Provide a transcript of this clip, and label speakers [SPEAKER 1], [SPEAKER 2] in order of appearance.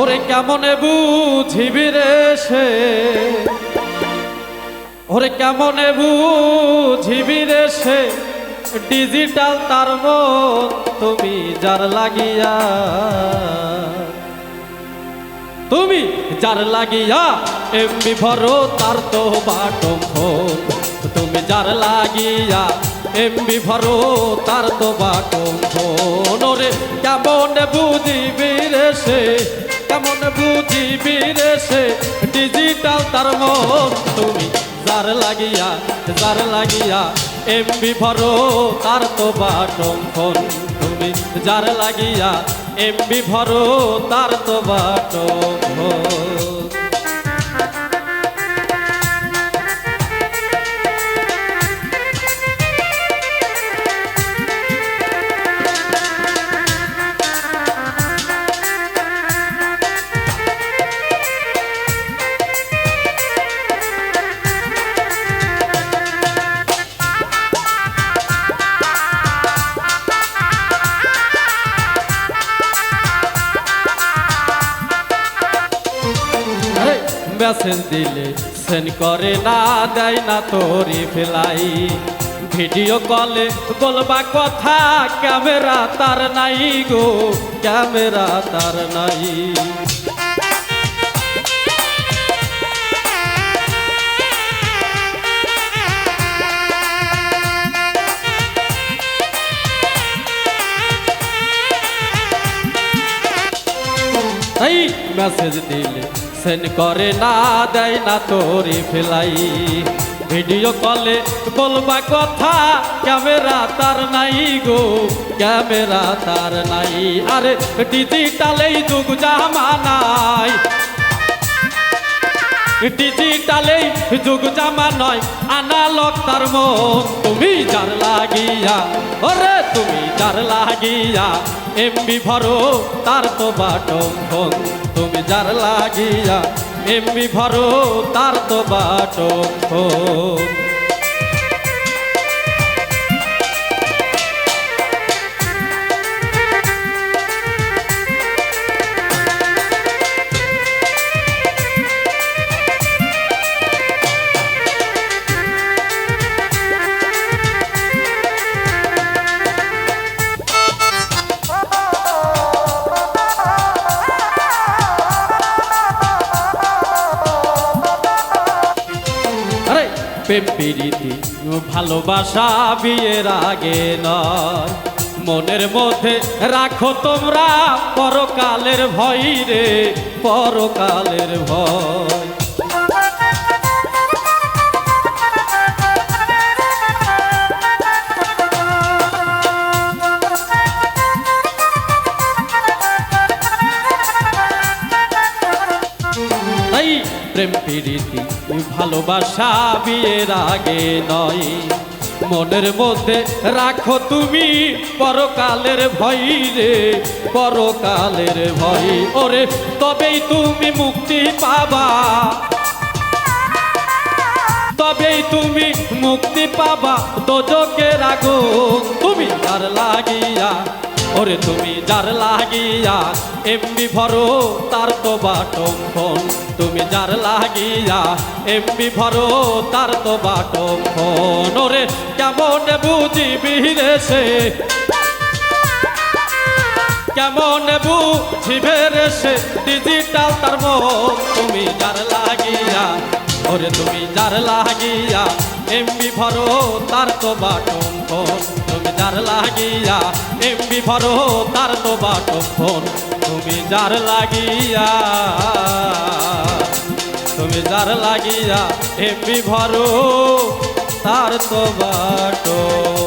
[SPEAKER 1] ওরে কেমনে বুঝিবি রে সে? ওরে কেমনে বুঝিবি রে সে? ডিজিটাল তার মন তুমি যার লাগিয়া। তুমি যার লাগিয়া এমবি ভরো তার তো বাটম ফোন। তুমি যার লাগিয়া এমবি ভরো তার তো বাটম ফোন। ওরে কেমন বুঝিবি রে সে? কেমন বুঝিবি রে সে? ডিজিটাল তার মন তুমি, যার লাগিয়া যার লাগিয়া এমবি ভরো, তার তো বাটন তুমি, যার লাগিয়া এমবি ভরো, তার তো বাটম মেসেজ দিলে সেন্ড করে না, দেয় না তোরি ফেলাই। ভিডিও কলে বলবা কথা, ক্যামেরা তার নাই গো, ক্যামেরা তার নাই। মেসেজ দিলে সেন্ড করে না, দেয় না তোরে ফেলাই। ভিডিও কলে বলবা কথা, ক্যামেরা তার নাই গো, ক্যামেরা তার নাই। আরে ডিজিটালেই যুগ জামানাই ডিজিটালেই যুগ জামা নয় আনালক তার মন। তুমি যার লাগিয়া, ওরে তুমি যার লাগিয়া এমবি ভরো, তার তো বাটম তুমি যার লাগিয়া এমবি ভরো, তার তো বাটম ফোন প্রেম প্রীতি ভালোবাসা বিয়ের আগে নয়। মনের মধ্যে রাখো তোমরা পরকালের ভয় রে, পরকালের ভয়। প্রেম প্রীতি ভালোবাসা বিয়ের আগে নয়। মনের মধ্যে রাখো তুমি পরকালের ভয় রে, পরকালের ভয়। ওরে, তবেই তুমি মুক্তি পাবা। তবেই তুমি মুক্তি পাবা দোজকের আগুন। তুমি যার লাগিয়া, ওরে তুমি যার লাগিয়া, এমনি ভরো তার তো বাটম তুমি যার লাগিয়া এমবি ভরো, তার তো বাটম ফোন ওরে, কেমন বুঝিবি রে সে? কেমন বুঝিবে রে সে? ডিজিটাল তার তুমি যার লাগিয়া, ওরে তুমি যার লাগিয়া এমবি ভরো, তার তো বাটম ফোন। তুমি যার লাগিয়া এমবি ভরো, তার তো বাটম ফোন। তুমি যার লাগিয়া তুমি যার লাগিয়া হেপি ভরো তার তো বাটম